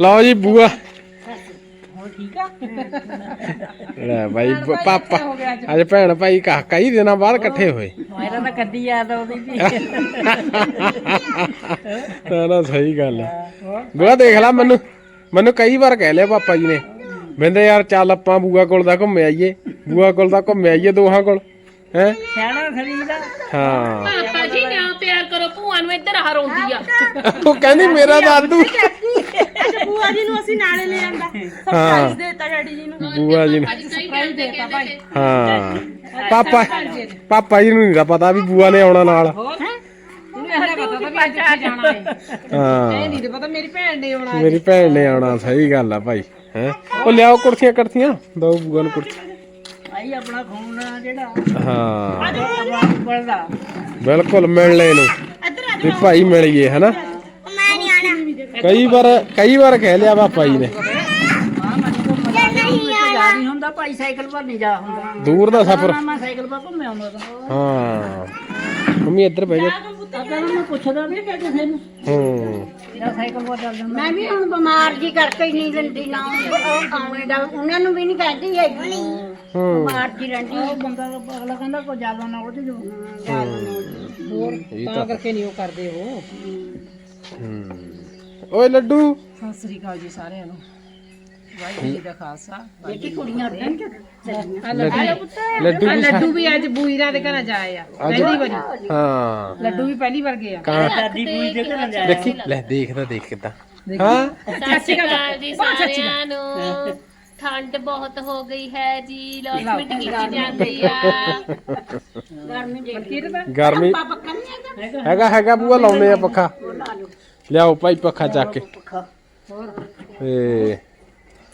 ਲਓ ਜੀ ਬੂਆ। ਹੋਰ ਠੀਕ ਆ? ਲੈ ਬ- ਪਾਪਾ। ਅੱਜ? ਭੈਣ ਭਾਈ ਕਾ ਕਈ ਦਿਨਾਂ ਬਾਅਦ ਇਕੱਠੇ ਹੋਏ। ਮੇਰਾ ਤਾਂ ਕੱਦੀ ਯਾਦ ਆਉਂਦੀ ਸੀ ਨਾ ਨਾ ਸਹੀ ਗੱਲ ਹੈ ਬੂਆ ਦੇਖ ਲੈ ਮੈਨੂੰ। ਮੈਨੂੰ ਕਈ ਵਾਰ ਕਹਿ ਲਿਆ ਪਾਪਾ ਜੀ ਨੇ। ਕਹਿੰਦੇ ਯਾਰ ਚੱਲ ਆਪਾਂ ਬੂਆ ਕੋਲ ਦਾ ਘੁੰਮ ਆਈਏ। ਬੂਆ ਕੋਲ ਦਾ ਘੁੰਮ ਆਈਏ ਦੋਹਾਂ ਕੋਲ। ਹੈ? ਸਿਆਣਾ ਖਰੀਦਾ ਹਾਂ। ਪਾਪਾ ਜੀ ਨਾ ਪਿਆਰ ਕਰੋ ਭੂਆ ਨੂੰ ਇੱਧਰ ਆ ਰੋਂਦੀ ਆ। ਉਹ ਕਹਿੰਦੀ ਮੇਰਾ ਦਾਦੂ ਅੱਛਾ ਬੂਆ ਜੀ ਨੂੰ ਅਸੀਂ ਨਾਲੇ ਲੈ ਆਂਦਾ। ਹਾਂ। ਸਰਪ੍ਰਾਈਜ਼ ਦੇਤਾ ਡੈਡੀ ਜੀ ਨੂੰ। ਬੂਆ ਜੀ ਨੂੰ। ਅੱਜ ਸਹੀ ਕਰਦੇ ਕਹਿੰਦੇ ਹਾਂ। ਪਾਪਾ ਪਾਪਾ ਜੀ ਨੂੰ ਨਹੀਂ ਪਤਾ ਵੀ ਬੂਆ ਨੇ ਆਉਣਾ ਨਾਲ। ਇਹਨੂੰ ਇਹਦਾ ਪਤਾ ਤਾਂ ਵੀ ਅੱਜ ਕਿੱਥੇ ਜਾਣਾ ਹੈ। ਹਾਂ। ਨਹੀਂ ਤੇ ਪਤਾ ਮੇਰੀ ਭੈਣ ਨੇ ਆਉਣਾ ਮੇਰੀ ਭੈਣ ਨੇ ਆਉਣਾ ਸਹੀ ਗੱਲ ਆ ਭਾਈ ਹੈ। ਉਹ ਲਿਆਓ ਕੁਰਸੀਆਂ ਕਰਤੀਆਂ ਦੋ ਬੂਆ ਨੂੰ ਕੁਰਸੀ। ਆਈ ਆਪਣਾ ਖੂਨ ਆ ਜਿਹੜਾ ਹਾਂ। ਆਪਣਾ ਉੱਪਰਦਾ ਬਿਲਕੁਲ ਮਿਲਣੇ ਨੂੰ। ਇੱਧਰ ਆ ਵੀ ਭਾਈ ਮਿਲੀਏ ਹਨਾ? ਮੈਂ ਨਹੀਂ ਆਣਾ ਕਈ ਵਾਰ ਕਈ ਵਾਰ ਕਹਿ ਲਿਆ ਨੇ। ਨਹੀਂ ਹੁੰਦਾ ਭਾਈ ਸਾਈਕਲ ਪਰ ਨਹੀਂ ਜਾ ਹੁੰਦਾ। ਦੂਰ ਦਾ ਸਫ਼ਰ। ਨਾ ਮੈਂ ਸਾਈਕਲ ਪਰ ਘੁੰਮਿਆ ਹੁੰਦਾ ਤਾਂ। ਹਾਂ। ਮੰਮੀ ਇੱਧਰ ਬਹਿ ਜਾ। ਆਪਾਂ ਨੂੰ ਪੁੱਛਦਾ ਨਹੀਂ ਕਿ ਕਿਸੇ ਨੂੰ। ਹੂੰ। ਜਾਂ ਸਾਈਕਲ ਪਰ ਚੱਲ ਜਾਂਦਾ। ਮੈਂ ਵੀ ਹੁਣ ਬਿਮਾਰ ਜੀ ਕਰਕੇ ਹੀ ਨਹੀਂ ਲੈਂਦੀ ਨਾ। ਉਹ ਆਉਣੇ ਦਾ। ਉਹਨਾਂ ਨੂੰ ਵੀ ਨਹੀਂ ਕਹਿੰਦੀ ਹੈਗੀ। ਹੂੰ। ਬਿਮਾਰ ਜੀ ਰਹਿੰਦੀ ਉਹ ਬੰਦਾ ਤਾਂ ਅਗਲਾ ਕਹਿੰਦਾ ਕੋਈ ਜ਼ਿਆਦਾ ਨਾ ਉਹਦੇ ਜੋ ਇਹ ਤਾਂ ਤਾਂ ਕਰਕੇ ਨਹੀਂ ਉਹ ਕਰਦੇ ਉਹ। ਹੂੰ। ਓਏ ਲੱਡੂ। ਸਤਿ ਸ੍ਰੀ ਅਕਾਲ ਜੀ ਸਾਰਿਆਂ ਨੂੰ। ਵਾਹਿਗੁਰੂ ਜੀ ਦਾ ਖਾਲਸਾ। ਬੇਟੀ ਕੁੜੀਆਂ ਉੱਡਣ ਆ ਲੱਡੂ। ਲੱਡੂ। ਵੀ ਲੱਡੂ ਵੀ ਅੱਜ ਬੂਈਰਾ ਦੇ ਘਰ ਜਾਏ ਆ ਪਹਿਲੀ ਵਾਰੀ। ਹਾਂ। ਲੱਡੂ ਵੀ ਪਹਿਲੀ ਵਾਰ ਗਏ ਆ। ਕਾਂ ਦਾਦੀ ਪੂਰੀ ਦੇ ਘਰ ਦੇਖੀ ਲੈ ਦੇਖਦਾ ਦੇਖ ਕਿਦਾਂ। ਹਾਂ। ਸਤਿ ਸ਼੍ਰੀ ਅਕਾਲ। ਜੀ ਸਾਰਿਆਂ ਨੂੰ। ਠੰਡ ਬਹੁਤ ਹੋ ਗਈ ਹੈ ਜੀ ਲੋਸਮਿਟ ਕੀਤੀ ਜਾਂਦੀ ਆ। ਗਰਮੀ ਦੇ ਕੀਰ ਦਾ ਗਰਮੀ ਪੱਕਾ ਨਹੀਂ ਹੈਗਾ? ਹੈਗਾ ਹੈਗਾ ਬੂਆ ਲਾਉਨੇ ਆ ਪੱਖਾ। ਲਿਆਓ ਭਾਈ ਪੱਖਾ ਚੱਕ ਕੇ। ਏ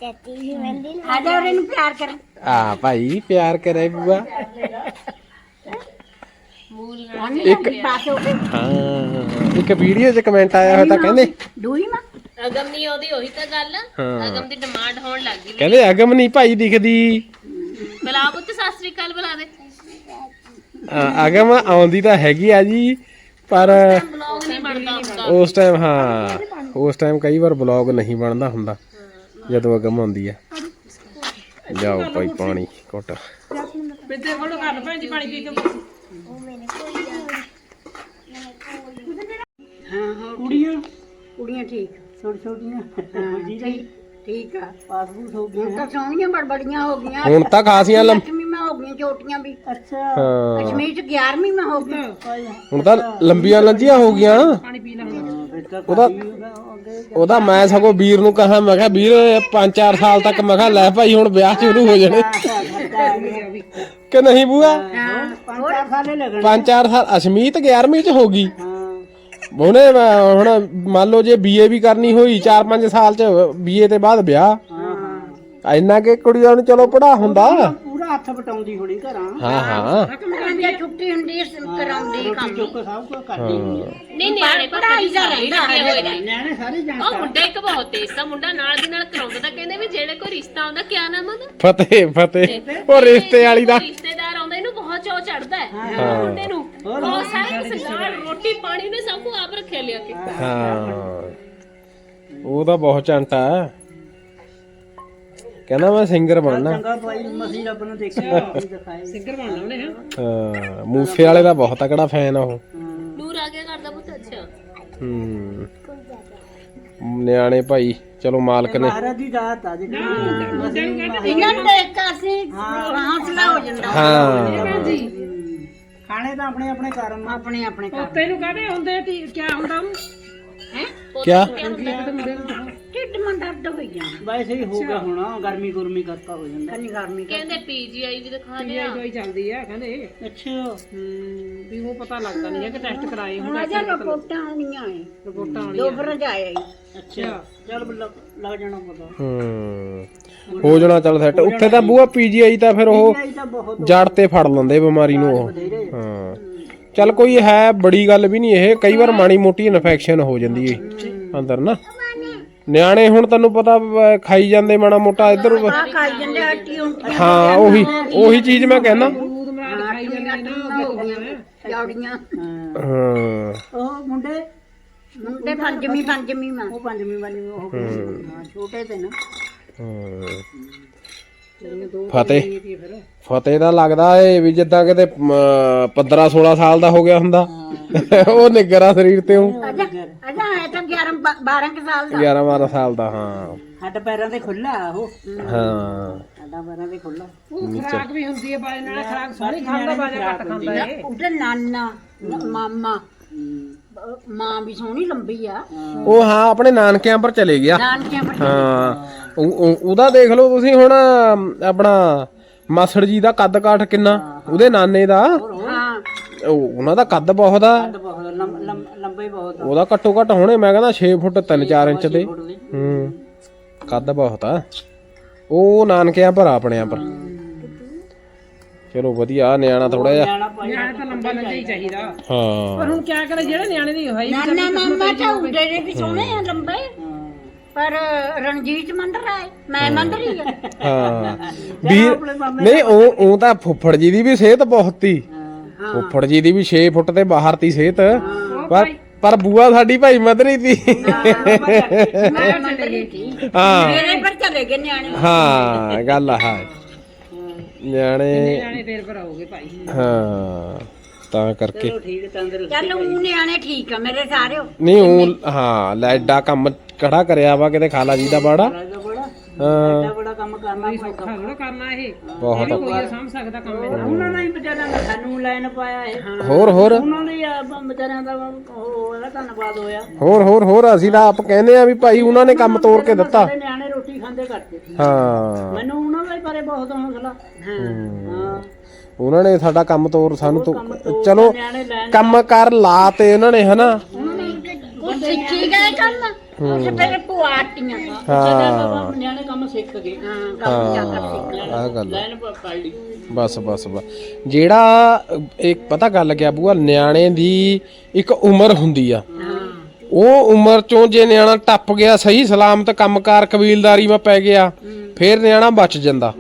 ਆ ਜਾ ਉਹਨੂੰ ਨੂੰ ਪਿਆਰ ਕਰ ਆ ਭਾਈ ਪਿਆਰ ਕਰੇ ਬੂਆ। ਇੱਕ ਹੋ ਵੀਡੀਓ 'ਚ ਕਮੈਂਟ ਆਇਆ ਹੋਇਆ ਤਾਂ ਕਹਿੰਦੇ। ਦੂਈ ਮਾਂ। ਅਗਮ ਨਹੀਂ ਉਹਦੀ ਉਹੀ ਤਾਂ ਗੱਲ। ਹਾਂ। ਅਗਮ ਦੀ ਡਿਮਾਂਡ ਹੋਣ ਲੱਗ ਗਈ ਕਹਿੰਦੇ ਅਗਮ ਨਹੀਂ ਭਾਈ ਦਿਖਦੀ। ਬਲਾ ਪੁੱਤ ਸਤਿ ਸ਼੍ਰੀ ਅਕਾਲ ਬੁਲਾ ਦੇ। ਹਾਂ, ਅਗਮ ਆਉਂਦੀ ਤਾਂ ਹੈਗੀ ਆ ਜੀ ਪਰ ਬਲੌਗ ਨਹੀਂ ਬਣਦਾ ਹੁੰਦਾ। ਉਸ ਟਾਈਮ ਹਾਂ ਉਸ ਟਾਈਮ ਕਈ ਵਾਰ ਬਲੌਗ ਨਹੀਂ ਬਣਦਾ ਹੁੰਦਾ ਜਦੋਂ ਅਗਮ ਆਉਂਦੀ ਆ। ਜਾਓ ਭਾਈ ਪਾਣੀ ਘੁੱਟ। ਪਿੱਛੇ ਕੋਲ ਘਰ ਭੈਣ ਜੀ ਪਾਣੀ ਪੀ ਕੇ। ਹਾਂ ਹਾਂ ਕੁੜੀਆਂ। ਕੁੜੀਆਂ ਠੀਕ। ਛੋਟੀ ਛੋਟੀਆਂ ਹਾਂ ਠੀਕ ਠੀਕ ਆ। ਪਾਸਪੋਰਟ ਹੋ ਹੁਣ ਤਾਂ ਸੋਹਣੀਆਂ ਬੜਬੜੀਆਂ ਹੋ ਗਈਆਂ। ਹੁਣ ਤਾਂ ਖਾਸੀਆਂ ਲੰਮ ਅੱਠਵੀਂ ਮੈਂ ਹੋ ਗਈਆਂ ਛੋਟੀਆਂ ਵੀ। ਅੱਛਾ। ਹਾਂ। ਕਸ਼ਮੀਰ ਚ 11ਵੀਂ ਮੈਂ ਹੋ ਗਈ। ਹੁਣ ਤਾਂ ਲੰਬੀਆਂ ਲੰਜੀਆਂ ਹੋ ਗਈਆਂ। ਉਹਦਾ ਉਹਦਾ ਮੈਂ ਸਗੋਂ ਵੀਰ ਨੂੰ ਕਹਾ ਮੈਂ ਕਿਹਾ ਵੀਰ 5-4 ਸਾਲ ਤੱਕ ਮੈਂ ਕਿਹਾ ਲੈ ਭਾਈ ਹੁਣ ਵਿਆਹ ਸ਼ੁਰੂ ਹੋ ਜਾਣੇ। ਕਿ ਨਹੀਂ ਬੂਆ? ਪੰਜ ਚਾਰ ਸਾਲੇ ਲੱਗਣ। 5-4 ਸਾਲ ਅਸ਼ਮੀਤ 11ਵੀਂ ਚ ਹੋ ਗਈ। ਹਾਂ। ਉਹਨੇ ਅਹ, ਹੁਣ ਮੰਨ ਲਓ ਜੇ ਬੀਏ ਵੀ ਕਰਨੀ ਹੋਈ 4-5 ਸਾਲ ਚ ਬੀਏ ਤੇ ਬਾਅਦ ਵਿਆਹ। ਹਾਂ ਹਾਂ। ਇੰਨਾ ਕਿ ਕੁੜੀਆਂ ਨੂੰ ਚਲੋ ਪੜਾ ਹੁੰਦਾ। ਪੂਰਾ ਹੱਥ ਵਟਾਉਂਦੀ ਹੋਣੀ ਘਰਾਂ। ਹਾਂ ਹਾਂ। ਕਹਿੰਦੀ ਛੁੱਟੀ ਹੁੰਦੀ ਹੈ ਕਰਾਉਂਦੀ ਕੰਮ। ਚੁੱਕ ਸਭ ਕੁਝ ਕਰਦੀ ਹੋਣੀ ਨਹੀਂ ਨਿਆਣੇ ਪੜਾਈ ਜਾ ਰਹੇ ਹੋਏ ਨੇ ਨਿਆਣੇ ਸਾਰੇ ਜਾਣ ਉਹ ਮੁੰਡਾ ਇੱਕ ਬਹੁਤ ਤੇਜ਼ ਤਾਂ ਮੁੰਡਾ ਨਾਲ ਦੀ ਨਾਲ ਕਰਾਉਂਦਾ ਤਾਂ ਕਹਿੰਦੇ ਵੀ ਜਿਹੜੇ ਕੋਈ ਰਿਸ਼ਤਾ ਆਉਂਦਾ ਕਿਆ ਨਾਮ ਉਹਦਾ? ਫਤਿਹ ਫਤਿਹ। ਉਹ ਰਿਸ਼ਤੇ ਵਾਲੀ ਦਾ ਰਿਸ਼ਤੇਦਾਰ ਆਉਂਦਾ ਇਹਨੂੰ ਬਹੁਤ ਚਾਅ ਚੜਦਾ ਹੈ। ਮੁੰਡੇ ਨੂੰ ਬਹੁਤ ਸਾਰੇ ਕੁਛ ਨਾਲ ਰੋਟੀ ਪਾਣੀ ਨੇ ਸਭ ਕੁਝ ਆਪ ਰੱਖਿਆ ਲਿਆ ਕੇ। ਹਾਂ। ਉਹ ਤਾਂ ਬਹੁਤ ਚੰਟਾ ਹੈ ਕਹਿੰਦਾ ਮੈਂ ਸਿੰਗਰ ਬਣਨਾ। ਚੰਗਾ ਭਾਈ ਮਸੀ ਰੱਬ ਨੂੰ ਦੇਖਿਆ ਦਿਖਾਏ। ਸਿੰਗਰ ਬਣਨਾ ਉਹਨੇ ਹਾਂ? ਹਾਂ ਮੂਸੇ ਵਾਲੇ ਦਾ ਬਹੁਤ ਤਕੜਾ ਫੈਨ ਆ ਉਹ। ਨੂਰ ਆ ਗਿਆ ਕਰਦਾ ਪੁੱਤ ਅੱਛਾ। ਹੂੰ। ਨਿਆਣੇ ਭਾਈ ਚਲੋ ਮਾਲਕ ਨੇ। ਮਹਾਰਾਜ ਦੀ ਦਾਤ ਆ ਜਿਹੜੀ ਇਹਨਾਂ ਨੂੰ ਦੇਖ ਕੇ ਅਸੀਂ ਹੌਸਲਾ ਹੋ ਜਾਂਦਾ ਹਾਂ। ਖਾਣੇ ਤਾਂ ਆਪਣੇ ਆਪਣੇ ਕਰਮ ਆ। ਆਪਣੇ ਆਪਣੇ ਘਰ ਤੈਨੂੰ ਕਹਦੇ ਹੁੰਦੇ ਤੀ ਕੀ ਹੁੰਦਾ ਉਹਨੂੰ? ਕਿਆ? ਮਨ ਦਰਦ ਹੋਈ ਜਾਂਦਾ ਵੈਸੇ ਹੀ ਹੋਊਗਾ ਹੁਣ ਗਰਮੀ ਗੁਰਮੀ ਕਰਤਾ ਹੋ ਜਾਂਦਾ। ਕੰਨੀ ਗਰਮੀ ਕਹਿੰਦੇ ਪੀਜੀਆਈ ਵੀ ਦਿਖਾ ਲਿਆ। ਦਵਾਈ ਚੱਲਦੀ ਆ ਕਹਿੰਦੇ। ਅੱਛਾ। ਵੀ ਉਹ ਪਤਾ ਲੱਗਦਾ ਨਹੀਂ ਹੈ ਕਿ ਟੈਸਟ ਕਰਾਏ ਹੁਣ ਆ ਜਾ ਰਿਪੋਰਟਾਂ ਆਉਣੀਆਂ ਏ। ਰਿਪੋਰਟਾਂ ਦੋ ਫਿਰ ਜਾਏ ਅੱਛਾ। ਚੱਲ ਲੱਗ ਲੱਗ ਜਾਣਾ ਪਤਾ। ਹੂੰ। ਹੋ ਜਾਣਾ ਚੱਲ ਸੈੱਟ ਉੱਥੇ ਤਾਂ ਬੂਆ ਪੀਜੀਆਈ ਤਾਂ ਫਿਰ ਉਹ ਇਹ ਤਾਂ ਬਹੁਤ ਜੜ ਤੇ ਫੜ ਲੈਂਦੇ ਬਿਮਾਰੀ ਨੂੰ ਉਹ। ਹਾਂ। ਚੱਲ ਕੋਈ ਹੈ ਬੜੀ ਗੱਲ ਵੀ ਨਹੀਂ ਇਹ। ਕਈ ਵਾਰ ਮਾੜੀ ਮੋਟੀ ਇਨਫੈਕਸ਼ਨ ਹੋ ਜਾਂਦੀ ਏ। ਅੰਦਰ ਨਾ। ਨਿਆਣੇ ਹੁਣ ਤੈਨੂੰ ਪਤਾ ਅਹ, ਖਾਈ ਜਾਂਦੇ ਮਾੜਾ ਮੋਟਾ ਇੱਧਰ ਆ ਖਾਈ ਜਾਂਦੇ ਹੱਟੀ ਹੁੰਦੀ ਹਾਂ ਉਹੀ ਉਹੀ ਚੀਜ਼ ਮੈਂ ਕਹਿੰਦਾ। ਖਾਈ ਜਾਂਦੇ ਨਾ ਹੋ ਗਈਆਂ ਜੌੜੀਆਂ ਹਾਂ। ਉਹ ਮੁੰਡੇ ਮੁੰਡੇ ਪੰਜਵੀਂ ਪੰਜਵੀਂ ਮਾਂ ਉਹ ਪੰਜਵੀਂ ਵਾਲੀ ਉਹ ਹਾਂ ਛੋਟੇ ਤੇ ਨਾ। ਹੂੰ। ਜਿਹੜੀਆਂ ਦੋ ਫਤਿਹ। ਫਤਿਹ ਦਾ ਲੱਗਦਾ ਏ ਵੀ ਜਿੱਦਾਂ ਕਿਤੇ 15 16 ਸਾਲ ਦਾ ਹੋ ਗਿਆ ਹੁੰਦਾ। ਉਹ ਨਿੱਗਰਾ ਸਰੀਰ ਤੇ ਉਹ। ਅਜਾ ਅਜਾ ਹੈ ਤਾਂ 11 12 ਕੁ ਸਾਲ ਦਾ। 11 12 ਸਾਲ ਦਾ ਹਾਂ। ਹੱਡ ਪੈਰਾਂ ਤੇ ਖੁੱਲਾ ਉਹ। ਹਾਂ। ਹੱਡਾਂ ਪੈਰਾਂ ਤੇ ਖੁੱਲਾ ਉਹ ਖਰਾਕ ਵੀ ਹੁੰਦੀ ਹੈ ਬਾਜੇ ਨਾਲ ਖਰਾਕ ਸਾਰੀ ਖਾਂਦਾ ਬਾਜਾ ਘੱਟ ਖਾਂਦਾ ਹੈ ਉਹਦਾ ਨਾਨਾ ਮਾਮਾ ਅਹ ਮਾਂ ਵੀ ਸੋਹਣੀ ਲੰਬੀ ਆ। ਉਹ ਹਾਂ ਆਪਣੇ ਨਾਨਕਿਆਂ ਪਰ ਚਲੇ ਗਿਆ। ਨਾਨਕਿਆਂ ਪਰ ਹਾਂ। ਉਹ- ਉਹ- ਉਹਦਾ ਦੇਖ ਲਓ ਤੁਸੀਂ ਹੁਣ ਆਪਣਾ ਮਾਸੜ ਜੀ ਦਾ ਕੱਦ ਕਾਠ ਕਿੰਨਾ ਉਹਦੇ ਨਾਨੇ ਦਾ। ਹਾਂ। ਉਹ- ਉਹਨਾਂ ਦਾ ਕੱਦ ਬਹੁਤ ਆ। ਬਹੁਤ ਲੰਮ- ਲੰਮ- ਲੰਬੇ ਬਹੁਤ ਆ। ਉਹਦਾ ਘੱਟੋ ਘੱਟ ਹੋਣੇ ਮੈਂ ਕਹਿੰਦਾ 6 ਫੁੱਟ 3-4 ਇੰਚ ਦੇ। ਫੁੱਟ ਦੇ। ਹੂੰ ਕੱਦ ਬਹੁਤ ਆ। ਉਹ ਨਾਨਕਿਆਂ ਪਰ ਆ ਪਰ। ਚਲੋ ਵਧੀਆ ਨਿਆਣਾ ਥੋੜਾ ਜਿਹਾ। ਨਿਆਣਾ ਤਾਂ ਲੰਬਾ ਲੰਜਾ ਹੀ ਚਾਹੀਦਾ। ਹਾਂ। ਪਰ ਹੁਣ ਕਿਆ ਕਰੇ ਜਿਹੜੇ ਨਿਆਣੇ ਦੀ ਹੋਈ ਨਾਨਾ ਮਾਮਾ ਤਾਂ ਉਹਦੇ ਦੇ ਵੀ ਸੋਹਣੇ ਆ ਲੰਬੇ। ਪਰ ਰਣਜੀਤ ਮੰਦਰ ਹੈ। ਮੈਂ ਹੀ। ਹਾਂ। ਵੀਰ ਨਹੀਂ ਉਹ ਉਹ ਤਾਂ ਫੁੱਫੜ ਜੀ ਦੀ ਵੀ ਸਿਹਤ ਬਹੁਤ ਤੀ। ਫੁੱਫੜ ਜੀ ਦੀ ਵੀ 6 ਫੁੱਟ ਤੇ ਬਾਹਰ ਤੀ ਸਿਹਤ। ਪਰ ਪਰ ਬੂਆ ਸਾਡੀ ਭਾਈ ਮਦਰੀ ਤੀ। ਮੈਂ ਹੀ ਸੀ ਹਾਂ। ਮੇਰੇ ਪਰ ਚਲੇ ਗਏ ਨਿਆਣੇ। ਹਾਂ ਗੱਲ ਆ ਹੈ। ਨਿਆਣੇ ਨਿਆਣੇ ਫੇਰ ਪਰ ਆਉਗੇ ਭਾਈ। ਹਾਂ ਤਾਂ ਕਰਕੇ। ਚਲੋ ਠੀਕ ਤੰਦਰੁਸਤ ਚੱਲ ਉਹ ਨਿਆਣੇ ਠੀਕ ਆ ਮੇਰੇ ਸਾਰੇ ਨਹੀਂ ਉਹ ਹਾਂ ਲੈਡਾ ਕੰਮ ਕੜਾ ਕਰਿਆ ਵਾ ਕਿਤੇ ਖਾਲਾ ਜੀ ਦਾ ਬਾੜਾ। ਐਡਾ ਬੜਾ ਕੰਮ ਕਰਨਾ ਸੌਖਾ ਥੋੜਾ ਕਰਨਾ ਇਹ। ਬਹੁਤ ਕੋਈ ਸਮਝ ਸਕਦਾ ਕੰਮ ਇਹਨਾਂ ਉਹਨਾਂ ਨੇ ਹੀ ਵਿਚਾਰਿਆਂ ਨੇ ਸਾਨੂੰ ਲੈਣ ਪਾਇਆ ਇਹ। ਹੋਰ ਹੋਰ। ਉਹਨਾਂ ਦੇ ਆ ਵਿਚਾਰਿਆਂ ਦਾ ਉਹ ਇਹਦਾ ਧੰਨਵਾਦ ਹੋਇਆ। ਹੋਰ ਹੋਰ ਹੋਰ ਅਸੀਂ ਤਾਂ ਆਪ ਕਹਿੰਦੇ ਆ ਵੀ ਭਾਈ ਉਹਨਾਂ ਨੇ ਕੰਮ ਤੋੜ ਕੇ ਦਿੱਤਾ। ਸਾਡੇ ਨਿਆਣੇ ਰੋਟੀ ਖਾਂਦੇ ਕਰਦੇ ਹਾਂ। ਮੈਨੂੰ ਉਹਨਾਂ ਦੇ ਬਾਰੇ ਬਹੁਤ ਹੌਸਲਾ। ਹਾਂ। ਉਹਨਾਂ ਨੇ ਸਾਡਾ ਕੰਮ ਤੋੜ ਸਾਨੂੰ ਤੋਂ ਚਲੋ ਨਿਆਣੇ ਕੰਮ ਕਰ ਲਾ ਤੇ ਉਹਨਾਂ ਨੇ ਹਨਾ। ਉਹ ਸਿੱਖੀ ਗਏ ਕੰਮ? ਉਸ ਫਿਰ ਪੁਆਟੀਆਂ ਹਾਂ। ਨਿਆਣੇ ਕੰਮ ਸਿੱਖ ਗਏ। ਹਾਂ ਕੰਮ ਜ਼ਿਆਦਾ ਸਿੱਖ ਆ ਗੱਲ ਆ। ਲੈਣ ਪ- ਪੜ ਲਈ ਬਸ ਬਸ ਬਸ। ਜਿਹੜਾ ਇੱਕ ਪਤਾ ਗੱਲ ਕਿਆ ਬੂਆ ਨਿਆਣੇ ਦੀ ਇੱਕ ਉਮਰ ਹੁੰਦੀ ਆ। ਉਹ ਉਮਰ ਚੋਂ ਜੇ ਨਿਆਣਾ ਟੱਪ ਗਿਆ ਸਹੀ ਸਲਾਮਤ ਕੰਮਕਾਰ ਕਬੀਲਦਾਰੀ ਮੈਂ ਪੈ ਗਿਆ ਫੇਰ ਨਿਆਣਾ ਬਚ ਜਾਂਦਾ।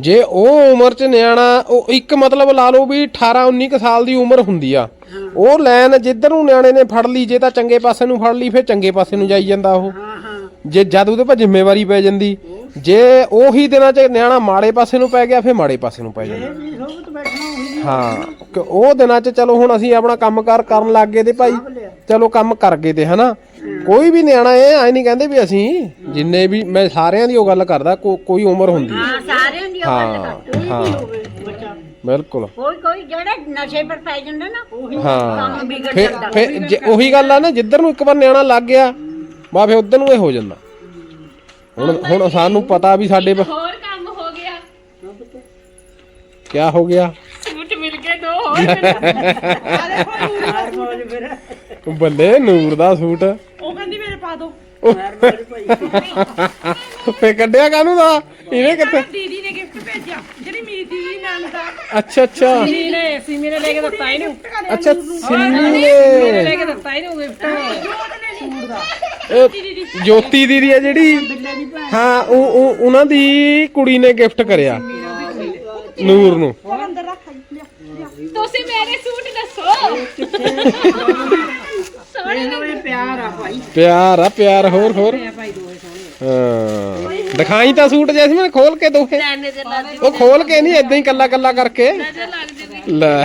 ਜੇ ਉਹ ਉਮਰ ਚ ਨਿਆਣਾ ਉਹ ਇੱਕ ਮਤਲਬ ਲਾ ਲਓ ਵੀ 18 19 ਕੁ ਸਾਲ ਦੀ ਉਮਰ ਹੁੰਦੀ ਆ। ਉਹ ਲਾਈਨ ਜਿੱਧਰ ਨੂੰ ਨਿਆਣੇ ਨੇ ਫੜ ਲਈ ਜੇ ਤਾਂ ਚੰਗੇ ਪਾਸੇ ਨੂੰ ਫੜ ਲਈ ਫਿਰ ਚੰਗੇ ਪਾਸੇ ਨੂੰ ਜਾਈ ਜਾਂਦਾ ਉਹ। ਜੇ ਜਦ ਉਹਦੇ ਪਰ ਜ਼ਿੰਮੇਵਾਰੀ ਪੈ ਜਾਂਦੀ। ਜੇ ਉਹੀ ਦਿਨਾਂ 'ਚ ਨਿਆਣਾ ਮਾੜੇ ਪਾਸੇ ਨੂੰ ਪੈ ਗਿਆ ਫਿਰ ਮਾੜੇ ਪਾਸੇ ਨੂੰ ਪੈ ਜਾਂਦਾ। ਹਾਂ ਕਿ ਉਹ ਦਿਨਾਂ 'ਚ ਚਲੋ ਹੁਣ ਅਸੀਂ ਆਪਣਾ ਕੰਮਕਾਰ ਕਰਨ ਲੱਗ ਗਏ ਤੇ ਭਾਈ ਚਲੋ ਕੰਮ ਕਰ ਗਏ ਤੇ ਹਨਾ। ਕੋਈ ਵੀ ਨਿਆਣਾ ਇਹ ਐ ਨਹੀਂ ਕਹਿੰਦੇ ਵੀ ਅਸੀਂ ਜਿੰਨੇ ਵੀ ਮੈਂ ਸਾਰਿਆਂ ਦੀ ਉਹ ਗੱਲ ਕਰਦਾ ਕੋ- ਕੋਈ ਉਮਰ ਹੁੰਦੀ। ਹੈ। ਹਾਂ ਸਾਰਿਆਂ ਦੀ ਉਹ ਗੱਲ ਹਾਂ ਕਰ ਹਾਂ। ਬਿਲਕੁਲ। ਕੋਈ ਕੋਈ ਜਿਹੜੇ ਨਸ਼ੇ ਪਰ ਪੈ ਜਾਂਦੇ ਨਾ ਉਹੀ ਹਾਂ। ਕੰਮ ਵਿਗੜ ਫਿਰ ਜਾਂਦਾ ਫਿਰ ਜੇ ਉਹੀ ਗੱਲ ਆ ਨਾ ਜਿੱਧਰ ਨੂੰ ਇੱਕ ਵਾਰ ਨਿਆਣਾ ਲੱਗ ਗਿਆ ਬਾ ਫਿਰ ਉਧਰ ਨੂੰ ਇਹ ਹੋ ਜਾਂਦਾ। ਹੁਣ ਹੁਣ ਸਾਨੂੰ ਪਤਾ ਵੀ ਸਾਡੇ ਪ- ਹੋਰ ਕੰਮ ਹੋ ਗਿਆ। ਕਿਆ ਹੋ ਗਿਆ? ਸੂਟ ਮਿਲ ਗਏ ਦੋ ਹੋਰ। ਬੱਲੇ ਨੂਰ ਦਾ ਸੂਟ। ਉਹ ਕਹਿੰਦੀ ਮੇਰੇ ਪਾ ਦੋ। ਫੇ ਕੱਢਿਆ ਕਾਹਨੂੰ ਦਾ? ਇਹਨੇ ਕਿੱਥੇ ਦੀਦੀ ਨੇ ਗਿਫਟ ਭੇਜਿਆ ਜਿਹੜੀ ਮੇਰੀ ਦੀਦੀ ਨੰਦ ਦਾ। ਅੱਛਾ ਅੱਛਾ। ਨੇ ਸੀ ਮੇਰੇ ਲੈ ਕੇ ਦਿੱਤਾ ਇਹਨੂੰ ਅੱਛਾ ਸਿੰਮੀ ਨੇ ਲੈ ਕੇ ਦਿੱਤਾ ਇਹਨੂੰ ਗਿਫਟ ਇਹ ਜੋਤੀ ਦੀਦੀ। ਆ ਜਿਹੜੀ ਹਾਂ ਉਹ ਉਹ- ਉਹਨਾਂ ਦੀ ਕੁੜੀ ਨੇ ਗਿਫਟ ਕਰਿਆ। ਨੂਰ ਨੂੰ। ਤੁਸੀਂ ਮੇਰੇ ਸੂਟ ਦੱਸੋ। ਇਹਨੂੰ ਪਿਆਰ ਆ ਭਾਈ। ਪਿਆਰ ਆ ਪਿਆਰ ਹੋਰ ਹੋਰ। ਇਹ ਭਾਈ ਦੋਵੇਂ ਸੋਹਣੇ। ਹਾਂ। ਦਿਖਾਈ ਤਾਂ ਸੂਟ ਜੈਸਮੀਨ ਖੋਲ ਕੇ ਦੋਹੇ ਲੈਣੇ ਦੇ ਲੱਗ ਉਹ ਖੋਲ ਕੇ ਨਹੀਂ ਏਦਾਂ ਹੀ ਕੱਲਾ ਕੱਲਾ ਕਰਕੇ। ਨਜ਼ਰ ਲੱਗ ਜੂਗੀ ਲੈ।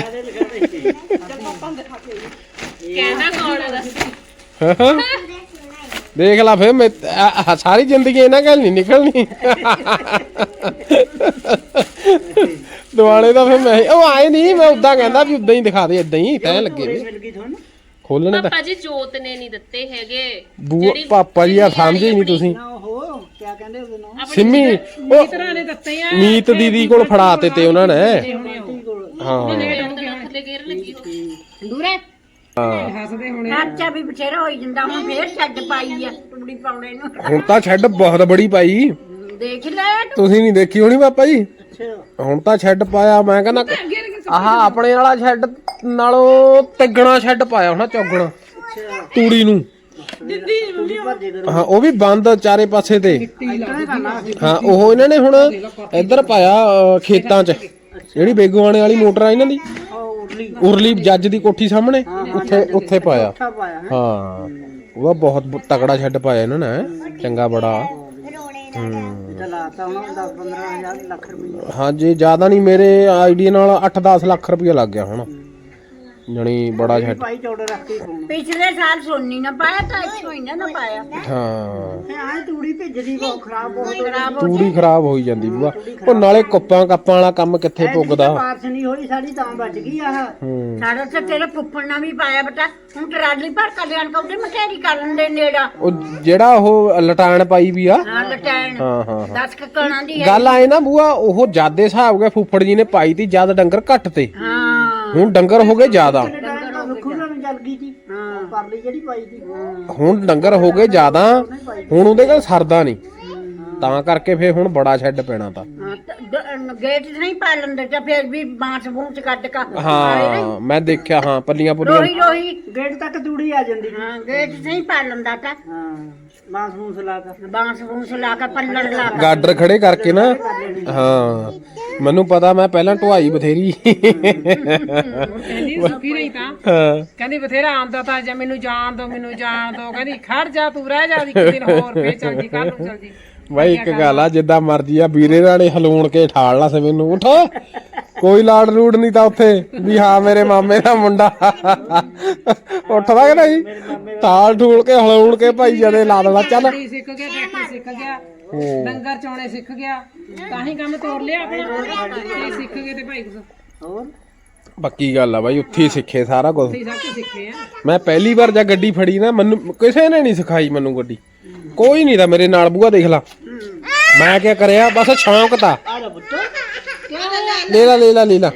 ਕਹਿੰਦਾ ਕੌਣ ਆ? ਦੱਸ ਹਾਂ। ਦੇਖ ਲਾ ਫੇ ਮੈਂ ਸਾਰੀ ਜ਼ਿੰਦਗੀ ਇਹਨਾਂ ਗੱਲ ਨਹੀਂ ਨਿਕਲਣੀ। ਦਿਵਾਲੇ ਦਾ ਫੇ ਮੈਂ ਉਹ ਆਏ ਨਹੀਂ ਮੈਂ ਉਦਾਂ ਕਹਿੰਦਾ ਵੀ ਉਦਾਂ ਹੀ ਦਿਖਾ ਦੇ ਇਦਾਂ ਹੀ ਤੈ ਲੱਗੇ ਵੀ ਮਿਲ ਗਈ ਤੁਹਾਨੂੰ। ਖੋਲਣੇ ਤਾਂ ਪਾਪਾ ਜੀ ਜੋਤ ਨੇ ਨਹੀਂ ਦਿੱਤੇ ਹੈਗੇ। ਬੂਆ ਪਾਪਾ ਜੀ ਆ ਸਮਝੇ ਨਹੀਂ ਤੁਸੀਂ। ਨਾ ਉਹ ਕੀ ਕਹਿੰਦੇ ਉਹਦੇ ਨਾਮ? ਸਿੰਮੀ ਉਹ ਤਰ੍ਹਾਂ ਨੇ ਦਿੱਤੇ ਆ ਮੀਤ ਦੀਦੀ ਕੋਲ ਫੜਾ ਤੇ ਤੇ ਉਹਨਾਂ ਨੇ। ਹਾਂ। ਉਹਦੇ ਨਾਲ ਥੱਲੇ ਗੇਰ ਲੱਗੀ ਹੋਈ। ਦੂਰੇ। ਹਾਂ। ਹੱਸਦੇ ਹੋਣੇ ਖਰਚਾ ਵੀ ਬਥੇਰਾ ਹੋਈ ਜਾਂਦਾ ਹੁਣ ਫੇਰ ਛੱਡ ਪਾਈ ਆ ਟੁਕੜੀ ਪਾਉਣੇ ਨੂੰ। ਹੁਣ ਤਾਂ ਛੱਡ ਬਹੁਤ ਬੜੀ ਪਾਈ। ਦੇਖ ਲੈ। ਤੁਸੀਂ ਨਹੀਂ ਦੇਖੀ ਹੋਣੀ ਪਾਪਾ ਜੀ? ਅੱਛਾ। ਹੁਣ ਤਾਂ ਛੱਡ ਪਾਇਆ ਮੈਂ ਕਹਿੰਦਾ ਆਹ ਆਪਣੇ ਵਾਲਾ ਛੱਡ ਨਾਲੋਂ ਤਿੱਗਣਾ ਛੱਡ ਪਾਇਆ ਹੋਣਾ ਚੌਗਣਾ। ਤੂੜੀ ਨੂੰ। ਹਾਂ ਉਹ ਵੀ ਬੰਦ ਚਾਰੇ ਪਾਸੇ ਤੇ। ਹਾਂ ਉਹ ਇਹਨਾਂ ਨੇ ਹੁਣ ਇੱਧਰ ਪਾਇਆ ਖੇਤਾਂ 'ਚ। ਜਿਹੜੀ ਬੇਗੂਆਣੇ ਵਾਲੀ ਮੋਟਰ ਆ ਇਹਨਾਂ ਦੀ। ਉਰਲੀ। ਉਰਲੀ ਜੱਜ ਦੀ ਕੋਠੀ ਸਾਹਮਣੇ ਉੱਥੇ ਉੱਥੇ ਪਾਇਆ। ਹੈ। ਉਹਦਾ ਬਹੁਤ ਤਕੜਾ ਛੱਡ ਪਾਇਆ ਇਹਨਾਂ ਨੇ। ਚੰਗਾ ਬੜਾ। ਹੂੰ। ਚਲਾਤਾ ਹੁਣ 10 15000 ਲੱਖ ਰੁਪਏ ਹਾਂਜੀ ਜ਼ਿਆਦਾ ਨਹੀਂ ਮੇਰੇ ਆਈਡੀ ਨਾਲ 8-10 ਲੱਖ ਰੁਪਇਆ ਲੱਗ ਗਿਆ ਹੁਣ। ਜਣੀ ਬੜਾ ਛੱਡ ਭਾਈ ਚੌੜੇ ਰੱਖ ਕੇ ਪਾਉਣਾ ਪਿਛਲੇ ਸਾਲ ਸੋਨੀ ਨਾ ਪਾਇਆ ਤਾਂ ਇਸ ਮਹੀਨੇ ਨਾ ਪਾਇਆ। ਹਾਂ। ਆਏ ਤੂੜੀ ਭੇਜਦੀ ਬਹੁਤ ਖਰਾਬ ਬਹੁਤ ਖਰਾਬ ਹੋ ਤੂੜੀ ਖਰਾਬ ਹੋਈ ਜਾਂਦੀ ਬੂਆ। ਉਹ ਨਾਲੇ ਕੁੱਪਾਂ ਕੱਪਾਂ ਵਾਲਾ ਕੰਮ ਕਿੱਥੇ ਪੁੱਗਦਾ ਬਾਰਿਸ਼ ਨਹੀਂ ਹੋਈ ਸਾਡੀ ਤਾਂ ਬਚ ਗਈ ਆਹ ਸਾਡਾ ਤੇ ਤੇਰੇ ਫੁੱਫੜ ਨਾਲ ਵੀ ਪਾਇਆ ਬੇਟਾ। ਹੁਣ ਟਰਾਲੀ ਭਰ ਕੇ ਲਿਆਣ ਕੇ ਉਹਦੇ ਮਕੈਰੀ ਕਰਨ ਦੇ ਨੇੜਾ। ਉਹ ਜਿਹੜਾ ਉਹ ਲਟਾਣ ਪਾਈ ਵੀ ਆ? ਹਾਂ ਲਟੈਣ। ਹਾਂ ਹਾਂ ਹਾਂ। 10 ਕਕਣਾ ਦੀ ਗੱਲ ਆਏ ਨਾ ਬੂਆ ਉਹ ਜਾਦੇ ਹਿਸਾਬ ਗਏ ਫੁੱਫੜ ਜੀ ਨੇ ਪਾਈ ਤੀ ਜਦ ਡੰਗਰ ਘੱਟ ਤੇ। ਹਾਂ। ਹੁਣ ਡੰਗਰ ਹੋ ਗਏ ਜ਼ਿਆਦਾ। ਖੁੱਲਣ ਨੂੰ ਜਲ ਗਈ ਸੀ? ਹਾਂ। ਪਰਲੀ ਜਿਹੜੀ ਪਾਈ ਸੀ। ਹੁਣ ਡੰਗਰ ਹੋ ਗਏ ਜ਼ਿਆਦਾ ਹੁਣ ਉਹਦੇ ਕੋਲ ਸਰਦਾ ਨਹੀਂ। ਤਾਂ ਕਰਕੇ ਫੇਰ ਹੁਣ ਬੜਾ ਛੱਡ ਪੈਣਾ ਤਾਂ। ਹਾਂ, ਤੇ ਦ- ਗੇਟ ਨਹੀਂ ਪਾ ਲੈਂਦੇ ਤਾਂ ਫਿਰ ਵੀ ਬਾਂਸ ਬੂੰਸ ਕੱਢ ਕਾ ਹਾਂ ਮੈਂ ਦੇਖਿਆ ਹਾਂ ਪੱਲੀਆਂ ਪੁੱਲੀਆਂ ਰੋਈ ਰੋਈ ਗੇਟ ਤੱਕ ਤੂੜੀ ਆ ਜਾਂਦੀ। ਹਾਂ ਗੇਟ ਨਹੀਂ ਪਾ ਲੈਂਦਾ ਤਾਂ। ਹਾਂ। ਮਾਸ ਮੂਸ ਲਾ ਕੇ ਬਾਂਸ ਬੂੰਸ ਲਾ ਕੇ ਪੱਲੜ ਲਾ ਕੇ। ਗਾਡਰ ਖੜੇ ਕਰਕੇ ਨਾ ਹਾਂ। ਮੈਨੂੰ ਪਤਾ ਮੈਂ ਪਹਿਲਾਂ ਢਵਾਈ ਬਥੇਰੀ। ਕਹਿੰਦੀ ਸੁੱਕੀ ਨਹੀਂ ਤਾਂ। ਹਾਂ। ਕਹਿੰਦੀ ਬਥੇਰਾ ਆਂਦਾ ਤਾਂ ਜੇ ਮੈਨੂੰ ਜਾਣ ਦੋ ਮੈਨੂੰ ਜਾਣ ਦੋ। ਕਹਿੰਦੀ ਖੜ ਜਾ ਤੂੰ ਰਹਿ ਜਾ ਇੱਕ ਦਿਨ ਹੋਰ ਫੇਰ ਚੱਲ ਜੀ ਕੱਲ ਨੂੰ ਚੱਲ ਜੀ। ਬਾਈ ਇੱਕ ਗੱਲ ਆ ਜਿੱਦਾਂ ਮਰਜ਼ੀ ਆ ਵੀਰੇ ਨਾਲੇ ਹਲੂਣ ਕੇ ਠਾਲ ਲਾ ਸਵੇ ਨੂੰ। ਉਠ। ਕੋਈ ਲਾੜ ਰੂੜ ਨਹੀਂ ਤਾਂ ਉੱਥੇ ਵੀ ਹਾਂ ਮੇਰੇ ਮਾਮੇ ਦਾ ਮੁੰਡਾ। ਉੱਠਦਾ ਕਿ ਨਹੀਂ? ਠਾਲ ਠੂਲ ਕੇ ਹਲੂਣ ਕੇ ਭਾਈ ਜਦੇ ਲਾ ਦੇਣਾ ਚੱਲ। ਗੱਡੀ ਸਿੱਖ ਗਿਆ ਟਰੈਕਟਰ ਸਿੱਖ ਗਿਆ ਡੰਗਰ ਚੌਣੇ ਸਿੱਖ ਗਿਆ ਤਾਂ ਹੀ ਕੰਮ ਤੋਰ ਲਿਆ ਆਪਣਾ। ਤੇ ਸਿੱਖ ਗਏ ਤੇ ਭਾਈ ਕੁਛ। ਹੋਰ ਪੱਕੀ ਗੱਲ ਆ ਬਾਈ ਉੱਥੇ ਹੀ ਸਿੱਖੇ ਸਾਰਾ ਕੁਝ ਸਭ ਕੁਝ ਸਿੱਖੇ ਆ। ਮੈਂ ਪਹਿਲੀ ਵਾਰ ਜਦ ਗੱਡੀ ਫੜੀ ਨਾ ਮੈਨੂੰ ਕਿਸੇ ਨੇ ਨਹੀਂ ਸਿਖਾਈ ਮੈਨੂੰ ਗੱਡੀ। ਕੋਈ ਨਹੀਂ ਤਾਂ ਮੇਰੇ ਨਾਲ ਬੂਆ ਦੇਖ ਲਾ। ਮੈਂ ਕੀ ਕਰਿਆ? ਬਸ ਸ਼ੌਂਕ ਤਾਂ। ਆ ਜਾ ਪੁੱਤ ਲੈ ਲਾ ਲੈ ਲਾ ਲੈ ਲਾ।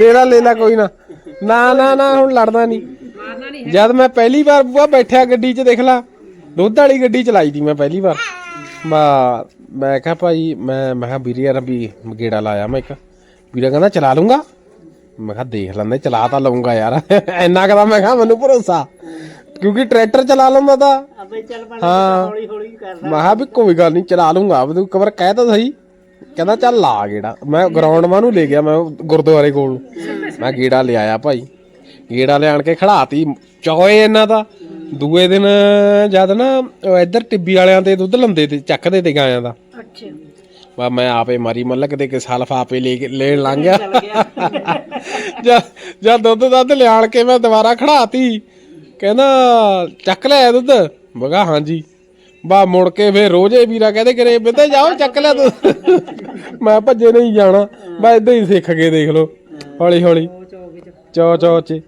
ਲੈ ਲਾ ਲੈ ਲਾ, ਕੋਈ ਨਾ। ਨਾ ਨਾ ਨਾ, ਹੁਣ ਲੜਦਾ ਨਹੀਂ ਜਦ ਮੈਂ ਪਹਿਲੀ ਵਾਰ ਬੂਆ ਬੈਠਿਆ ਗੱਡੀ 'ਚ ਦੇਖ ਲਾ, ਦੁੱਧ ਵਾਲੀ ਗੱਡੀ ਚਲਾਈ ਦੀ ਮੈਂ ਪਹਿਲੀ ਵਾਰ। ਮੈਂ ਮੈਂ ਕਿਹਾ ਭਾਈ, ਮੈਂ ਮੈਂ ਕਿਹਾ ਵੀਰੇ ਯਾਰ ਵੀ ਗੇੜਾ ਲਾਇਆ ਮੈਂ ਇੱਕ। ਵੀਰਾ ਕਹਿੰਦਾ, ਚਲਾ ਲੂੰਗਾ। ਮੈਂ ਕਿਹਾ ਦੇਖ ਲੈਂਦੇ ਚਲਾ ਤਾਂ ਲਊਂਗਾ ਯਾਰ। ਇੰਨਾ ਕਦਾ ਮੈਂ ਕਿਹਾ ਮੈਨੂੰ ਭਰੋਸਾ। ਕਿਉਂਕਿ ਟਰੈਕਟਰ ਚਲਾ ਲੈਂਦਾ ਤਾਂ। ਅਬੇ ਚੱਲ ਪਣ ਹੌਲੀ ਹੌਲੀ ਕਰ ਮੈਂ ਕਿਹਾ ਵੀ ਕੋਈ ਗੱਲ ਨਹੀਂ ਚਲਾ ਲੂੰਗਾ ਤੂੰ ਇੱਕ ਵਾਰ ਕਹਿ ਤਾਂ ਸਹੀ। ਕਹਿੰਦਾ ਚੱਲ ਲਾ ਗੇੜਾ। ਮੈਂ ਗਰਾਊਂਡ ਮਾ ਨੂੰ ਲੈ ਗਿਆ ਮੈਂ ਗੁਰਦੁਆਰੇ ਕੋਲ ਮੈਂ ਗੇੜਾ ਲਿਆਇਆ ਭਾਈ। ਗੇੜਾ ਲਿਆਣ ਕੇ ਖੜਾਤੀ। ਚੋਏ ਇਹਨਾਂ ਦਾ। ਦੂਏ ਦਿਨ ਜਦ ਨਾ ਇੱਧਰ ਟਿੱਬੀ ਵਾਲਿਆਂ ਤੇ ਦੁੱਧ ਲੰਦੇ ਤੇ ਚੱਕਦੇ ਤੇ ਗਾਇਆਂ ਦਾ। ਅੱਛਾ। ਵਾ ਮੈਂ ਆਪੇ ਮਾਰੀ ਮੱਲਕ ਦੇ ਕੇ ਸਲਫ ਆਪੇ ਲੈ ਕੇ ਲੈਣ ਲੰਘ ਗਿਆ। ਜਦ ਜਦ ਦੁੱਧ ਦੱਧ ਲਿਆਣ ਕੇ ਮੈਂ ਦੁਬਾਰਾ ਖੜਾਤੀ ਕਹਿੰਦਾ ਚੱਕ ਲਿਆ ਦੁੱਧ? ਬਗਾ ਹਾਂਜੀ। ਬਾ ਮੁੜ ਕੇ ਫੇਰ ਰੋਜੇ ਵੀਰਾ ਕਹਦੇ ਕਰੇ ਬਿੰਦੇ ਜਾਓ ਚੱਕ ਲਿਆ ਦੁੱਧ। ਮੈਂ ਭੱਜੇ ਨਹੀਂ ਜਾਣਾ। ਮੈਂ ਇਦਾਂ ਹੀ ਸਿੱਖ ਕੇ ਦੇਖ ਲਓ। ਹੌਲੀ ਹੌਲੀ। ਚੋ ਚੋ ਚ।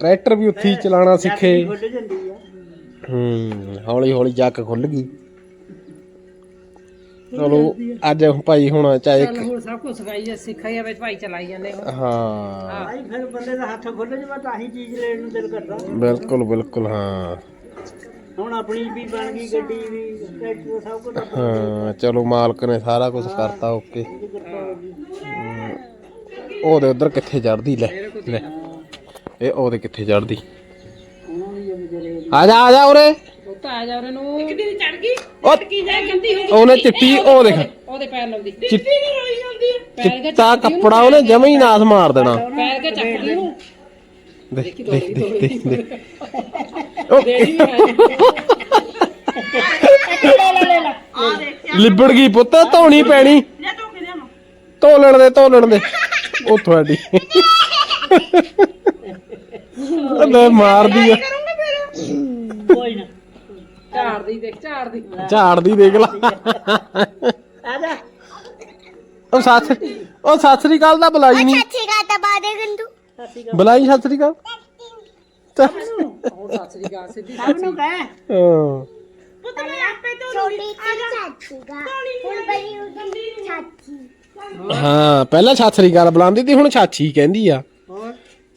ਟਰੈਕਟਰ ਵੀ ਉੱਥੇ ਹੀ ਚਲਾਉਣਾ ਸਿੱਖੇ। ਹੂੰ ਹੌਲੀ ਹੌਲੀ ਜੱਕ ਖੁੱਲ ਗਈ। ਚਲੋ ਅੱਜ ਭਾਈ ਹੁਣ ਚਾਹੇ ਚੱਲ ਹੁਣ ਸਭ ਕੁਝ ਸਿਖਾਈ ਸਿੱਖਾਈ ਆ ਵਿੱਚ ਭਾਈ ਚਲਾਈ ਜਾਂਦੇ ਹੁਣ। ਹਾਂ। ਭਾਈ ਫਿਰ ਬੰਦੇ ਦਾ ਹੱਥ ਖੁੱਲ ਜਵਾ ਤਾਂ ਹੀ ਚੀਜ਼ ਲੈਣ ਨੂੰ ਦਿਲ ਕਰਦਾ। ਬਿਲਕੁਲ ਬਿਲਕੁਲ ਹਾਂ। ਹੁਣ ਆਪਣੀ ਵੀ ਬਣ ਗਈ ਗੱਡੀ ਵੀ ਟਰੈਕਟਰ ਸਭ ਕੁਝ ਹਾਂ ਚਲੋ ਮਾਲਕ ਨੇ ਸਾਰਾ ਕੁਝ ਕਰਤਾ ਓਕੇ। ਉਹਦੇ ਉਧਰ ਕਿੱਥੇ ਚੜਦੀ ਲੈ ਲੈ। ਇਹ ਉਹਦੇ ਕਿੱਥੇ ਚੜਦੀ ਆ ਜਾ ਆ ਜਾ ਉਰੇ। ਉਹ ਤਾਂ ਆ ਜਾ ਉਹਨਾਂ ਨੂੰ। ਇੱਕ ਦਿਨ ਚੜ ਗਈ ਉਹ ਕੀ ਜਾ ਗੰਦੀ ਹੋ ਉਹਨੇ ਚਿੱਟੀ ਉਹ ਦੇਖ। ਉਹਦੇ ਪੈਰ ਲਾਉਂਦੀ। ਚਿੱਟ- ਰੋਈ ਜਾਂਦੀ ਪੈਰ ਕੇ ਚਿੱਟਾ ਕੱਪੜਾ ਉਹਨੇ ਜਮਾ ਹੀ ਨਾਸ ਮਾਰ ਦੇਣਾ। ਪੈਰ ਕੇ ਚੱਕਦੀ ਨੂੰ ਦੇਖ ਦੇਖ ਦੇਖ ਦੇਖ ਦੇਖ ਉਹ ਲਿਬੜ ਗਈ ਪੁੱਤ ਧੋਣੀ ਪੈਣੀ। ਲੈ ਤੂੰ ਕਿਹਦੇ ਨੂੰ ਧੋਲਣ ਦੇ ਧੋਲਣ ਦੇ। ਉਹ ਤੁਹਾਡੀ ਲੈ। ਮਾਰਦੀ ਆ। ਕੋਈ ਨਾ। ਝਾੜਦੀ ਦੇਖ ਝਾੜਦੀ। ਝਾੜਦੀ ਦੇਖ ਲਾ। ਆ ਜਾ। ਉਹ ਸੱਸ ਉਹ ਸਤਿ ਸ੍ਰੀ ਅਕਾਲ ਦਾ ਬੁਲਾਈ ਨਹੀਂ ਅੱਛੀ ਗਾ ਤਾਂ ਬਾਦੇ ਗੰਦੂ ਬੁਲਾਈ ਸਤਿ ਸ੍ਰੀ ਅਕਾਲ। ਹੋਰ ਦੀ ਗੱਲ ਸਿੱਧੀ ਸਭ ਨੂੰ ਕਹਿ। ਹਾਂ ਪੁੱਤ ਮੈਂ ਆਪੇ ਤੋਂ ਛੋਟੀ ਚਾਚੀ ਗਾ ਹੁਣ ਬੜੀ ਉਦੰਦੀ ਚਾਚੀ। ਹਾਂ ਪਹਿਲਾਂ ਸਤਿ ਸ੍ਰੀ ਅਕਾਲ ਬੁਲਾਉਂਦੀ ਤੀ ਹੁਣ ਛਾਛੀ ਕਹਿੰਦੀ ਆ। ਹੋਰ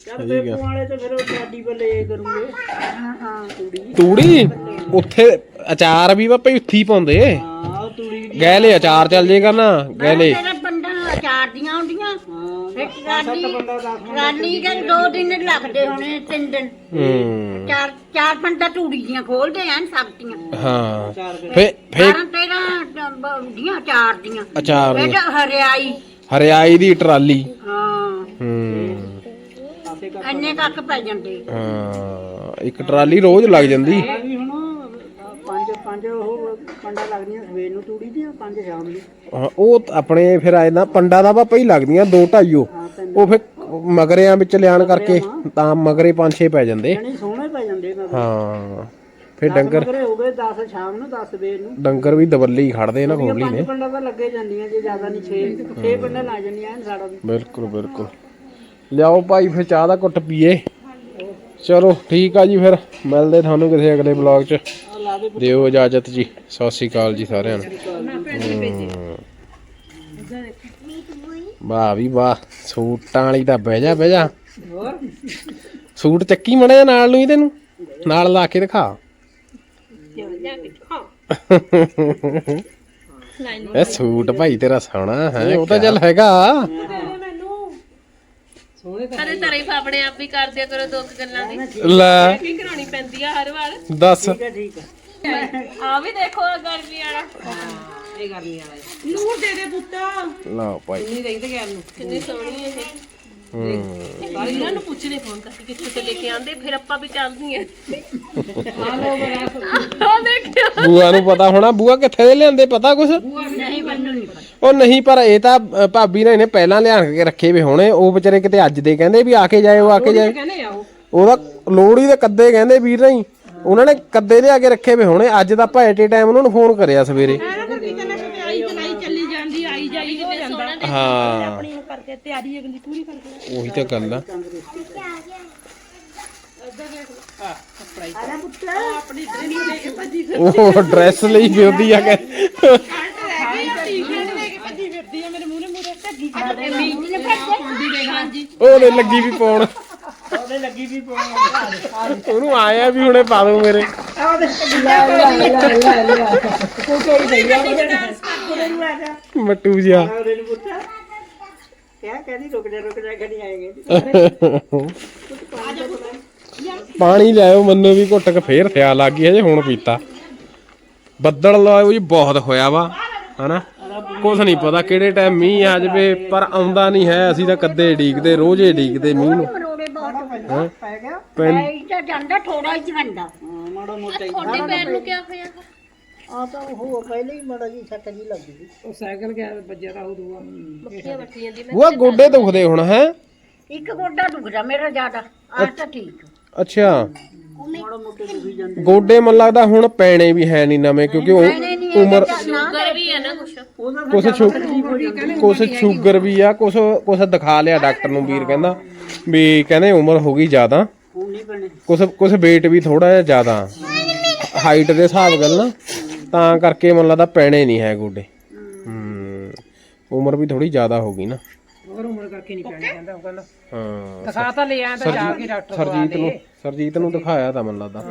ਚੱਲ ਬੇਪੂ ਵਾਲੇ ਤੇ ਫਿਰ ਉਹ ਸਾਡੀ ਬੱਲੇ ਇਹ ਕਰੂਗੇ। ਹਾਂ ਹਾਂ। ਤੂੜੀ ਤੂੜੀ? ਉੱਥੇ ਅਚਾਰ ਵੀ ਵਾ ਭਈ ਉੱਥੀ ਪਾਉਂਦੇ। ਹਾਂ ਤੂੜੀ ਦੀ ਗੈਲੇ ਅਚਾਰ ਚੱਲ ਜੇਗਾ ਨਾ ਗੈਲੇ ਤੇਰੇ ਪੰਡਾਂ ਅਚਾਰ ਦੀਆਂ ਹੁੰਦੀਆਂ ਫਿਰ ਟਰਾਲੀ ਟਰਾਲੀ ਦੇ ਦੋ ਦਿਨ ਲੱਗਦੇ ਹੋਣੇ ਤਿੰਨ ਦਿਨ। ਹੂੰ। ਚਾਰ ਚਾਰ ਪੰਡਾ ਟੂੜੀ ਦੀਆਂ ਖੋਲਦੇ ਆਂ ਸਬਤੀਆਂ ਹਾਂ। ਫੇ ਫੇ 12 13 ਦੀਆਂ ਚਾਰ ਦੀਆਂ। ਅਚਾਰ। ਫਿਰ ਦੀਆਂ। ਹਰਿਆਈ। ਹਰਿਆਈ ਦੀ ਟਰਾਲੀ। ਹਾਂ। ਹੂੰ। ਇੰਨੇ ਕੱਖ ਪੈ ਜਾਂਦੇ। ਹਾਂ ਇੱਕ ਟਰਾਲੀ ਰੋਜ਼ ਲੱਗ ਜਾਂਦੀ। ਪੰਜ ਉਹ ਪੰਡਾ ਲੱਗਦੀਆਂ ਸਵੇਰ ਨੂੰ ਤੂੜੀ ਦੀਆਂ ਪੰਜ ਸ਼ਾਮ ਨੂੰ ਹਾਂ, ਉਹ ਤਾਂ ਆਪਣੇ ਫਿਰ ਆਏ ਨਾ ਪੰਡਾ ਦਾ ਵਾ ਪਈ ਲੱਗਦੀਆਂ ਦੋ ਢਾਈਓ ਉਹ। ਫਿਰ ਮਗਰਿਆਂ ਵਿੱਚ ਲਿਆਣ ਕਰਕੇ ਤਾਂ ਮਗਰੇ ਪੰਜ ਛੇ ਪੈ ਜਾਂਦੇ। ਨਹੀਂ ਸੋਹਣੇ ਪੈ ਜਾਂਦੇ ਮੈਂ ਹਾਂ ਫਿਰ ਡੰਗਰ ਕਰੇ ਹੋ ਗਏ 10 ਸ਼ਾਮ ਨੂੰ 10 ਸਵੇਰ ਨੂੰ। ਡੰਗਰ ਵੀ ਦਬੱਲੀ ਖੜਦੇ ਨਾ ਖੋਲੀ ਪੰਜ ਨੇ ਪੰਡਾ ਤਾਂ ਲੱਗੇ ਜਾਂਦੀਆਂ ਜੇ ਜ਼ਿਆਦਾ ਨਹੀਂ 6 6 ਪੰਡਾ ਲੱਗ ਜਾਂਦੀਆਂ ਐਨ ਸਾੜਾ ਵੀ ਬਿਲਕੁਲ ਬਿਲਕੁਲ। ਲਿਆਓ ਭਾਈ ਫਿਰ ਚਾਹ ਦਾ ਘੁੱਟ ਪੀਏ। ਚਲੋ ਠੀਕ ਆ ਜੀ ਫਿਰ। ਮਿਲਦੇ ਤੁਹਾਨੂੰ ਕਿਸੇ ਅਗਲੇ ਬਲੌਗ 'ਚ। ਦਿਓ ਇਜਾਜ਼ਤ ਜੀ। ਸਤਿ ਸ਼੍ਰੀ ਅਕਾਲ ਜੀ ਸਾਰਿਆਂ ਨੂੰ। ਵਾਹ ਵੀ ਵਾਹ ਸੂਟਾਂ ਵਾਲੀ ਤਾਂ ਬਹਿ ਜਾ ਬਹਿ ਜਾ। ਸੂਟ ਚੱਕੀ ਮੜਿਆ ਨਾਲ ਨੂੰ ਹੀ ਤੈਨੂੰ? ਨਾਲ ਲਾ ਕੇ ਦਿਖਾ। ਇਹ ਸੂਟ ਭਾਈ ਤੇਰਾ ਸੋਹਣਾ ਹੈ ਉਹ ਤਾਂ ਚੱਲ ਹੈਗਾ। ਕਦੇ ਤਾਰੀਫ ਆਪਣੇ ਆਪ ਵੀ ਕਰ ਦਿਆ ਕਰੋ ਦੋ ਕੁ ਗੱਲਾਂ ਦੀ। ਲੈ। ਕੀ ਕਰਾਉਣੀ ਪੈਂਦੀ ਆ ਹਰ ਵਾਰ? ਦੱਸ। ਠੀਕ ਹੈ ਆ ਵੀ ਦੇਖੋ ਗਰਮੀ ਵਾਲਾ। ਇਹ ਕਰਨੀ ਵਾਲਾ ਹੈ ਨੂਰ ਦੇ ਦੇ ਪੁੱਤ। ਲਓ ਭਾਈ। ਨਹੀਂ ਦੇਖਦੇ ਗਿਆ ਨੂੰ ਕਿੰਨੀ ਸੋਹਣੀ ਇਹ। ਹੂੰ। ਇਹਨਾਂ ਨੂੰ ਪੁੱਛਦੇ ਫੋਨ ਕਰਕੇ ਕਿੱਥੇ ਤੇ ਲੈ ਕੇ ਆਂਦੇ ਫਿਰ ਆਪਾਂ ਵੀ ਚੱਲਦੀਆਂ। ਆ ਲੋ ਬੜਾ ਆ ਦੇਖਿਓ। ਬੂਆ ਨੂੰ ਪਤਾ ਹੋਣਾ ਬੂਆ ਕਿੱਥੇ ਦੇ ਲਿਆਂਦੇ ਪਤਾ ਕੁਛ? ਨਹੀਂ ਮੈਨੂੰ ਨਹੀਂ ਪਤਾ ਉਹ ਨਹੀਂ ਪਰ ਇਹ ਤਾਂ ਅ, ਭਾਬੀ ਨੇ ਇਹਨੇ ਪਹਿਲਾਂ ਲਿਆ ਕੇ ਰੱਖੇ ਵੇ ਹੋਣੇ। ਉਹ ਵਿਚਾਰੇ ਕਿਤੇ ਅੱਜ ਦੇ ਕਹਿੰਦੇ ਵੀ ਆ ਕੇ ਜਾਇਓ ਆ ਕੇ ਜਾਇਓ ਕਹਿੰਦੇ ਆ ਉਹ। ਉਹਦਾ ਲੋੜੀ ਦੇ ਕੱਦੇ ਕਹਿੰਦੇ ਵੀਰ ਨਹੀਂ। ਉਹਨਾਂ ਨੇ ਕੱਦੇ ਲਿਆ ਕੇ ਰੱਖੇ ਵੇ ਹੋਣੇ ਅੱਜ ਦਾ ਭਾਏਟੇ ਟਾਈਮ ਉਹਨਾਂ ਨੂੰ ਫੋਨ ਕਰਿਆ ਸਵੇਰੇ। ਆਈ ਚਲਾਈ ਚੱਲੀ ਜਾਂਦੀ ਆਈ ਜਾਈ ਹੋ ਜਾਂਦਾ। ਹਾਂ। ਕਰਕੇ ਤਿਆਰੀ ਅਗਲੀ ਪੂਰੀ ਕਰਕੇ ਉਹੀ ਤਾਂ ਗੱਲ ਆ। ਆਪਣੀ ਡ੍ਰੇਸ ਲੈ ਕੇ ਭੱਜੀ ਉਹ ਡਰੈਸ ਲਈ ਫਿਰਦੀ ਆ ਕਿ। ਉਹਦੇ ਲੱਗੀ ਵੀ ਪਾਉਣ। ਉਹਦੇ ਲੱਗੀ ਵੀ ਪਾਉਣ ਉਹਨੂੰ ਆਇਆ ਵੀ ਹੁਣੇ ਪਾ ਦੂੰ ਮੇਰੇ। ਮੱਟੂ ਜਿਹਾ। ਉਹਦੇ ਨੂੰ ਪੁੱਛਿਆ ਕਿਆ ਕਹਿੰਦੀ ਰੁਕ ਜਾ ਰੁਕ ਜਾ ਕਦੀ ਆਏਗੇ ਪਾਣੀ ਲਿਆਓ ਮੈਨੂੰ ਵੀ ਘੁੱਟ ਕੇ ਫੇਰ ਸਿਆਲ ਲੱਗ ਗਈ ਹਜੇ ਹੁਣ ਪੀਤਾ। ਬੱਦਲ ਲਾਓ ਜੀ ਬਹੁਤ ਹੋਇਆ ਵਾ ਹਨਾ? ਕੁਝ ਨਹੀਂ ਪਤਾ ਕਿਹੜੇ ਟਾਈਮ ਮੀਂਹ ਆ ਜਾਵੇ ਪਰ ਆਉਂਦਾ ਨਹੀਂ ਹੈ ਅਸੀਂ ਤਾਂ ਕੱਦੇ ਢੀਕਦੇ ਰੋਜ਼ੇ ਢੀਕਦੇ ਮੀਂਹ ਨੂੰ। ਪੈ ਗਿਆ। ਪੈਨ ਤਾਂ ਜਾਂਦਾ ਥੋੜਾ ਹੀ ਜਾਂਦਾ ਹਾਂ, ਮਾੜਾ ਮੋਟਾ ਹੀ। ਤੁਹਾਡੇ ਪੈਰ ਨੂੰ ਕਿਆ ਹੋਇਆ ਆ ਤਾਂ ਉਹ ਪਹਿਲੇ ਹੀ ਮਾੜਾ ਜੀ ਸੱਟ ਜੀ ਲੱਗ ਗਈ। ਉਹ ਸਾਈਕਲ ਗਿਆ ਵੱਜਿਆ ਤਾਂ ਉਹ ਦੂਆ ਮੱਖੀਆਂ ਜਾਂਦੀ ਮੈਂ ਉਹ ਗੋਡੇ ਦੁਖਦੇ ਹੁਣ ਹੈ? ਇੱਕ ਗੋਡਾ ਦੁਖਦਾ ਮੇਰਾ ਜ਼ਿਆਦਾ ਆ ਤਾਂ ਠੀਕ। ਅੱਛਾ। ਮਾੜਾ ਮੋਟੇ ਦੁਖੀ ਜਾਂਦੇ। ਗੋਡੇ ਮਨ ਲੱਗਦਾ ਹੁਣ ਪੈਣੇ ਵੀ ਹੈ ਨਹੀਂ ਨਵੇਂ ਕਿਉਂਕਿ ਉਹ ਉਮਰ ਸ਼ੂਗਰ ਵੀ ਹੈ ਨਾ ਕੁਛ। ਕੁਛ ਕੁਛ ਸ਼ੂਗਰ ਵੀ ਆ ਕੁਛ ਕੁਛ ਦਿਖਾ ਲਿਆ ਡਾਕਟਰ ਨੂੰ ਵੀਰ ਕਹਿੰਦਾ ਵੀ ਕਹਿੰਦੇ ਉਮਰ ਹੋ ਗਈ ਜ਼ਿਆਦਾ। ਹੁਣ ਨਹੀਂ ਬਣੇ ਕੁਛ ਕੁਛ weight ਵੀ ਥੋੜਾ ਜਿਹਾ ਜ਼ਿਆਦਾ। ਹਾਈਟ ਦੇ ਹਿਸਾਬ ਗੱਲ ਨਾ ਤਾਂ ਕਰਕੇ ਮਨ ਲੱਗਦਾ ਪੈਣੇ ਨਹੀਂ ਹੈ ਗੋਡੇ। ਹੂੰ ਉਮਰ ਵੀ ਥੋੜੀ ਜ਼ਿਆਦਾ ਹੋ ਗਈ ਨਾ। ਹੋਰ ਉਮਰ ਕਰਕੇ ਨਹੀਂ ਪੈਣਾ ਕਹਿੰਦਾ ਉਹ ਕਹਿੰਦਾ। ਹਾਂ ਦਿਖਾ ਤਾਂ ਲਿਆ ਤਾਂ ਜਾ ਕੇ ਡਾਕਟਰ ਕੋਲ ਸਰਜੀਤ ਨੂੰ ਸਰਜੀਤ ਨੂੰ ਦਿਖਾਇਆ ਤਾਂ ਮਨ ਲੱਗਦਾ।